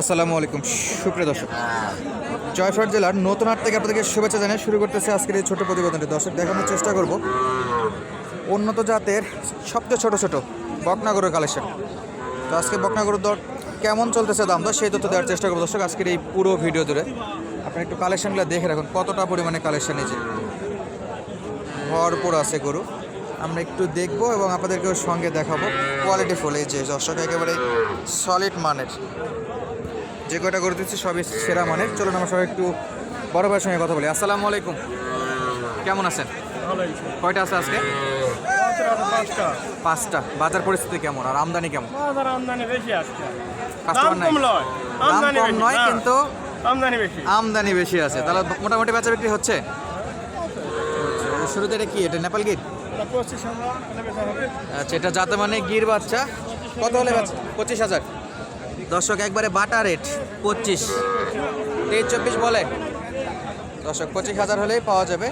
আসসালামু আলাইকুম। সুপ্রিয় দর্শক, জয়ফাট জেলার নতুন হাট থেকে আপনাদেরকে শুভেচ্ছা জানিয়ে শুরু করতেছে আজকের এই ছোটো প্রতিবেদনটি। দর্শক, দেখানোর চেষ্টা করব। উন্নত জাতের সবচেয়ে ছোট ছোট বকনাগরের কালেকশন তো আজকে বকনাগরের দর কেমন চলতেছে, দাম দর, সেই তথ্য দেওয়ার চেষ্টা করব। দর্শক, আজকের এই পুরো ভিডিও জুড়ে আপনি একটু কালেকশনগুলো দেখে রাখুন, কতটা পরিমাণে কালেকশন এই যে ভরপুর আছে গরু। আমরা একটু দেখব এবং আপনাদেরকেও সঙ্গে দেখাবো। কোয়ালিটি ফুল এই যে, দর্শক, একেবারে সলিড মানের। যে কয়টা গরু দিচ্ছি সবই সেরা মানের। চলুন আমরা সবাই একটু বড় ভাইয়ের সঙ্গে কথা বলি। আসসালামু আলাইকুম। কেমন আছেন? কয়টা আছে আজকে? পাঁচটা। বাজার পরিস্থিতি কেমন? আর আমদানি কেমন? আমদানি বেশি আজকে। কাস্টমার নাই? নয় দাম কম নয়। কিন্তু আমদানি বেশি। আমদানি বেশি আছে। তাহলে মোটামুটি বেচা বিক্রি হচ্ছে? শুরুতে এটা কি? এটা নেপাল গির। আচ্ছা এটা যাতে মানে গির বাচ্চা। কত হলে বাচ্চা পঁচিশ হাজার। দর্শক একবারে বাটা রেট পঁচিশ। তেইশ চব্বিশ বলে। দর্শক পঁচিশ হাজার হলেই পাওয়া যাবে।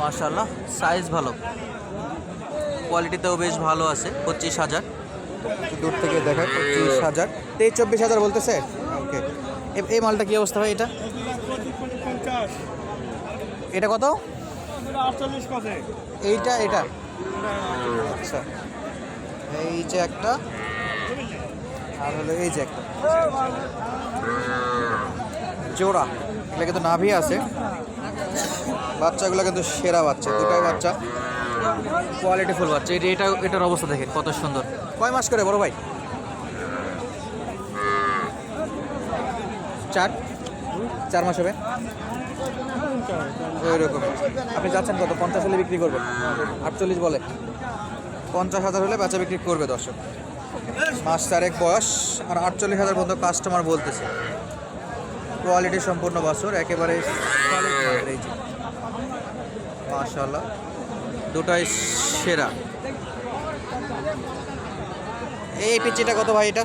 মার্শাল্লাহ সাইজ ভালো। কোয়ালিটিতেও বেশ ভালো আছে পঁচিশ হাজার। দূর থেকে দেখায় পঁচিশ হাজার। তেইশ চব্বিশ হাজার বলতেছে? ওকে। এই মালটা কী অবস্থা ভাই এটা। এটা কত। এইটা এটা। আচ্ছা। এই যে একটা আর হলো এই যে একটা। জোড়া। এগুলো কিন্তু নাভি আছে। বাচ্চাগুলো কিন্তু সেরা বাচ্চা দুটাই বাচ্চা। কোয়ালিটি ফুল বাচ্চা। এটা এটা এটার অবস্থা দেখেন কত সুন্দর। কয় মাস করে বড় ভাই? চার? চার মাস হবে? ওই রকম আপনি যাচ্ছেন কত? পঞ্চাশ হলে বিক্রি করবেন। আটচল্লিশ বলে। পঞ্চাশ হাজার হলে বাচ্চা বিক্রি করবে দর্শক। মাস চারেক বয়স আর আটচল্লিশ হাজার পর্যন্ত কাস্টমার বলতেছে। কোয়ালিটি সম্পূর্ণ বছর একেবারে। মাশাআল্লাহ। দুটাই সেরা। এই পিচিটা কত ভাই এটা?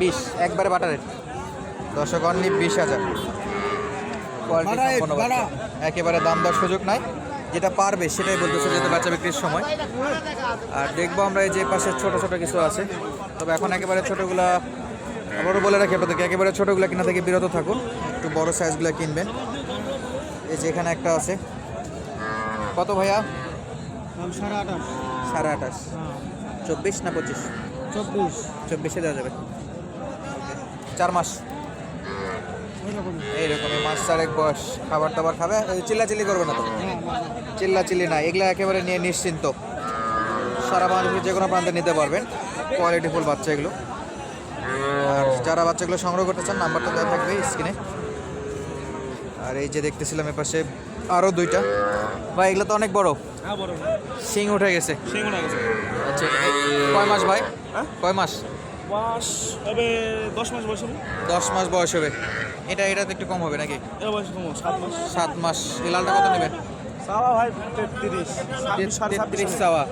বিশ। একবারে বাটারের দর্শক অনলি বিশ হাজার। কোয়ালিটি বাচ্চা। একেবারে দাম দর সুযোগ নাই। যেটা পারবে সেটাই বলতে বলতেছে যেহেতু বাচ্চা বিক্রির সময়। আর দেখব আমরা এই যে পাশে ছোট ছোট কিছু আছে। তবে এখন একেবারে ছোটোগুলা আবারও বলে রাখি আপনাদেরকে একেবারে ছোটোগুলা কিনা থেকে বিরত থাকুন। একটু বড় সাইজগুলো কিনবেন। এই যে এখানে একটা আছে। কত ভাইয়া? সাড়ে আঠাশ সাড়ে আঠাশ। চব্বিশ না পঁচিশ? চব্বিশ। চব্বিশে দেওয়া যাবে। চার মাস। এইরকমই মাস চারেক বয়স। খাবার দাবার খাবে? চিল্লা চিল্লি করবে না তো? চিল্লা চিল্লি না এগুলা একেবারে নিয়ে নিশ্চিন্ত। সারা বাংলাদেশের যে কোনো প্রান্তে নিতে পারবেন। কোয়ালিটি ফুল বাচ্চা এগুলো। আর যারা বাচ্চাগুলো সংগ্রহ করতে চান নাম্বারটা দেওয়া থাকবে স্ক্রিনে। আর এই যে দেখতেছিলাম এপাশে আরও দুইটা। বা এগুলো তো অনেক বড়। হ্যাঁ সিং উঠে গেছে। সিঙ্গুড়া গেছে। আচ্ছা কয় মাস ভাই? হ্যাঁ? কয় মাস? মাস হবে দশ মাস বয়স হবে। দশ মাস বয়স হবে। এটা এটা তো একটু কম হবে নাকি? এর বয়স কম সাত মাস। সাত মাস। এই লালটা কত নেবেন সাওয়া ভাই তেত্রিশ। তেত্রিশ চাওয়া।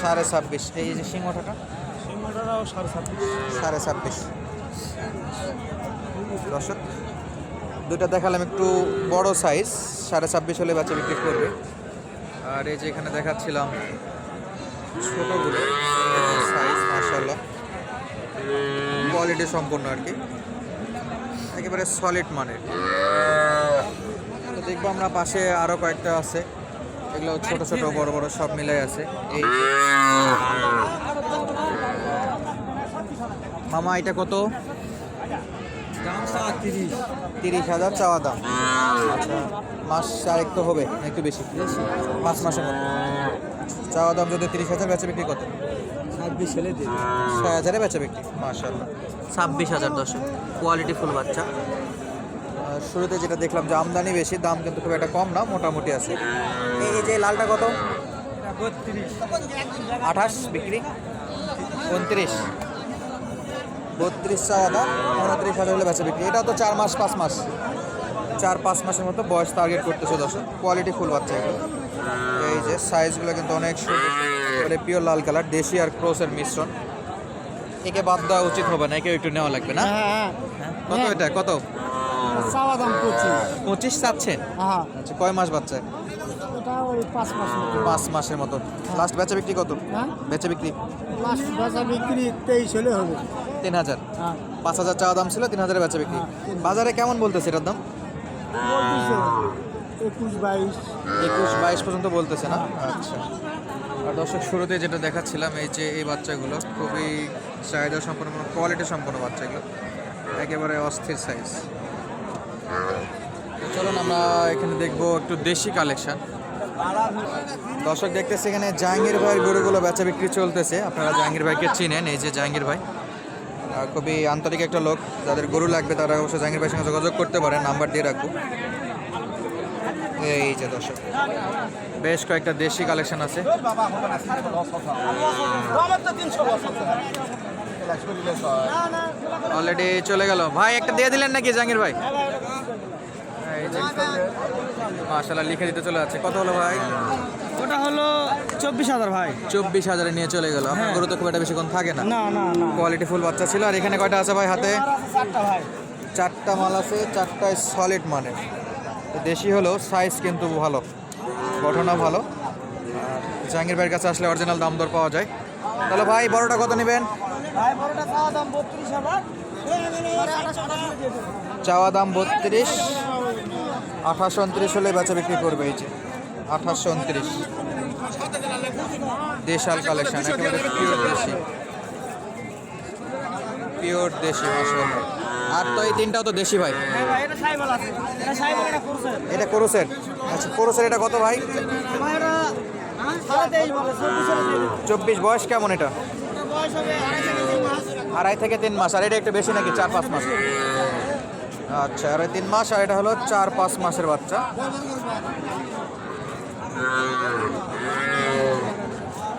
সাড়ে ছাব্বিশ এই যে সিংহটাটা সিঙ্গুড়াটাও সাড়ে ছাব্বিশ। সাড়ে ছাব্বিশ। দর্শক দুটা দেখালাম একটু বড় সাইজ সাড়ে ছাব্বিশ হলে বাচ্চা বিক্রি করবে। আর এই যে এখানে দেখাচ্ছিলাম ছোটোগুলো সাইজ মার্শাল্লাহ কোয়ালিটি সম্পন্ন আর কি। একেবারে সলিড মানের। তো দেখব আমরা পাশে আরও কয়েকটা আছে। এগুলো ছোট ছোট বড় বড় সব মিলাই আছে। এই মামা এটা কত? তিরিশ। হাজার চাওয়া দাম। আচ্ছা মাস চারেক তো হবে একটু বেশি? পাঁচ মাসের মতো চাওয়া দাম যদি তিরিশ হাজার বেচা বিক্রি কত? ছয় হাজারে বেচা বিক্রি। মাশাল্লাহ ছাব্বিশ হাজার দশ। কোয়ালিটি ফুল বাচ্চা। আর শুরুতে যেটা দেখলাম যে আমদানি বেশি দাম কিন্তু খুব একটা কম না মোটামুটি আছে। এই এই যে লালটা কত? আঠাশ বিক্রি। উনত্রিশ বত্রিশ চাওয়া দাম উনত্রিশ হাজার হলে বেচা বিক্রি। এটা তো চার মাস পাঁচ মাস। চার পাঁচ মাসের মতো বয়স টার্গেট করতেছে দর্শক। কোয়ালিটি ফুল বাচ্চা এগুলো। এই যে সাইজগুলো কিন্তু অনেক সুন্দর। পিওর লাল কালার দেশি আর ক্রোসের মিশ্রণ। একে বাদ দেওয়া উচিত হবে না একেও একটু নেওয়া লাগবে না? হ্যাঁ হ্যাঁ, কত এটা? কত? চাওয়া দাম পঁচিশ। পঁচিশ চাচ্ছেন? হ্যাঁ। আচ্ছা কয় মাস বাচ্চা? পাঁচ মাস পাঁচ মাসের মতো। লাস্ট বেচা বিক্রি কত? হ্যাঁ? বেচা বিক্রি? লাস্ট বাচ্চা বিক্রি তেইশ হলে হবে। তিন হাজার? হ্যাঁ। পাঁচ হাজার চাওয়া দাম ছিল তিন হাজারের বেচা বিক্রি। হ্যাঁ। বাজারে কেমন বলতেছে এটার দাম? একুশ বাইশ। একুশ বাইশ পর্যন্ত বলতেছে না? আচ্ছা। আর দর্শক, শুরুতে যেটা দেখাচ্ছিলাম, এই যে এই বাচ্চাগুলো, খুবই চাহিদা সম্পন্ন কোয়ালিটি সম্পন্ন বাচ্চাগুলো। একেবারে অস্থির সাইজ চলুন আমরা এখানে দেখব একটু দেশি কালেকশন দর্শক, দেখতেছে এখানে জাহাঙ্গীর ভাইয়ের গরুগুলো বেচা বিক্রি চলতেছে। আপনারা জাহাঙ্গীর ভাইকে চিনেন, এই যে জাহাঙ্গীর ভাই। খুবই আন্তরিক একটা লোক। যাদের গরু লাগবে, তারা অবশ্যই জাহাঙ্গীর ভাইয়ের সঙ্গে যোগাযোগ করতে পারেন, নাম্বার দিয়ে রাখব। এই যে দর্শক বেশ কয়েকটা দেশি কালেকশন আছে। অলরেডি চলে গেল। ভাই একটা দিয়ে দিলেন নাকি জাহাঙ্গীর ভাই? মাশাল্লাহ লিখে দিতে চলে যাচ্ছে। কত হলো ভাই? ওটা হলো চব্বিশ হাজার ভাই। চব্বিশ হাজারে নিয়ে চলে গেল। আপনার গরু তো খুব একটা বেশিক্ষণ থাকে না। না কোয়ালিটি ফুল বাচ্চা ছিল। আর এখানে কয়টা আছে ভাই হাতে? চারটা মাল আছে চারটায় সলিড মানের। দেশি হলেও সাইজ কিন্তু ভালো গঠনও ভালো। আর জাহাঙ্গীর ভাইয়ের কাছে আসলে অরিজিনাল দাম দর পাওয়া যায়। তাহলে ভাই বড়টা কত নেবেন? চাওয়া দাম বত্রিশ আঠাশশো উনত্রিশ হলে বেচা বিক্রি করবে এই যে আঠাশশো উনত্রিশ। দেশাল কালেকশন একেবারে পিওর দেশি। পিওর দেশি মাসাল্লাহ আর তো এই তিনটাও তো দেশি ভাই। হ্যাঁ এটা কোরসের আচ্ছা কোরসের এটা কত ভাই? বলে চব্বিশ বয়স কেমন এটা? এটা বয়স হবে আড়াই থেকে তিন মাস। আড়াই থেকে তিন মাস আর এটা একটু বেশি নাকি? চার পাঁচ মাস। আচ্ছা আড়াই তিন মাস আর এটা হলো চার পাঁচ মাসের বাচ্চা।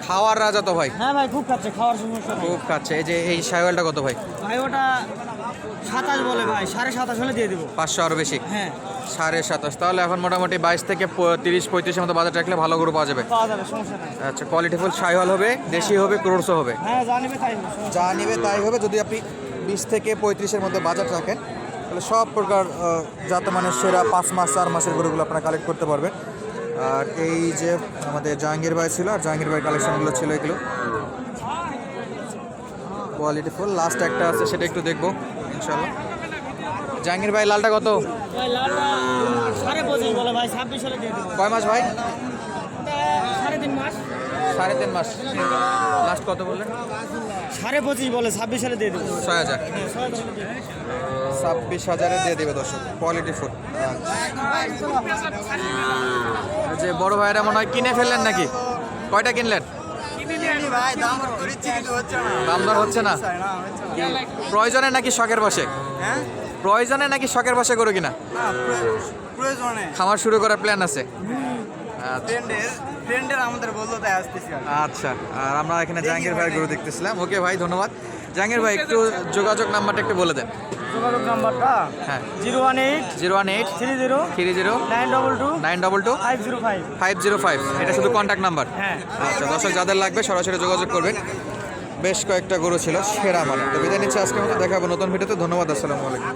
খাওয়ার রাজা তো ভাই। হ্যাঁ ভাই খুব খাচ্ছে খাওয়ার সমস্যা খুব খাচ্ছে। এই যে এই সাইওয়ালটা কত ভাই? ভাই ওটা সাতাশ বলে ভাই সাড়ে সাতাশ হলে দিয়ে দেবো। পাঁচশো আরও বেশি? হ্যাঁ। সাড়ে সাতাশ। তাহলে এখন মোটামুটি বাইশ থেকে তিরিশ পঁয়ত্রিশের মতো বাজার রাখলে ভালো গরু পাওয়া যাবে। পাওয়া যাবে সমস্যা নেই। আচ্ছা কোয়ালিটি ফুল সাইওয়াল হবে দেশি হবে ক্রোর্সও হবে? হ্যাঁ তাই যা নেবে তাই হবে যদি আপনি বিশ থেকে পঁয়ত্রিশের মধ্যে বাজার রাখেন তাহলে সব প্রকার যাতে মানে সেরা পাঁচ মাস চার মাসের গরুগুলো আপনারা কালেক্ট করতে পারবেন। আর এই যে আমাদের জাহাঙ্গীর ভাই ছিল আর জাহাঙ্গীর ভাই কালেকশনগুলো ছিল এগুলো। কোয়ালিটি ফুল লাস্ট একটা আছে সেটা একটু দেখব। ইনশাল্লাহ জাহাঙ্গীর ভাই লালটা কত? কয় মাস ভাই? সাড়ে তিন মাস। সাড়ে তিন মাস। লাস্ট কত বললেন? সাড়ে পঁচিশ বলে ছাব্বিশ হলে দিয়ে দেবো ছয় হাজার। হ্যাঁ হাজার। ছাব্বিশ হাজারে দিয়ে দেবে দর্শক। কোয়ালিটি ফুড যে বড় ভাইরা মনে হয় কিনে ফেললেন নাকি? কয়টা কিনলেন? দাম দর হচ্ছে না? কি প্রয়োজনে নাকি শখের বসে? হ্যাঁ? প্রয়োজনে নাকি শখের বসে করো কিনা? প্রয়োজনে। খামার শুরু করার প্ল্যান আছে? আচ্ছা। ফ্রেন্ডের ফ্রেন্ডের আমাদের বলল তাই আসতেছি আর আচ্ছা আর আমরা এখানে জাহাঙ্গীর ভাইয়ের গরু দেখতেছিলাম। ওকে ভাই ধন্যবাদ। জাহাঙ্গীর ভাই একটু যোগাযোগ নাম্বারটা একটু বলে দেন। যোগাযোগ নাম্বারটা হ্যাঁ। Zero one eight zero one eight three zero three zero nine double two nine double two five zero five. Five zero five. এটা শুধু কন্ট্যাক্ট নাম্বার হ্যাঁ। আচ্ছা দর্শক যাদের লাগবে সরাসরি যোগাযোগ করবেন। বেশ কয়েকটা গরু ছিল সেরা মানে তো বিদায় নিচ্ছে আজকের মতো। দেখাবো নতুন ভিডিওতে। ধন্যবাদ আসসালামু আলাইকুম।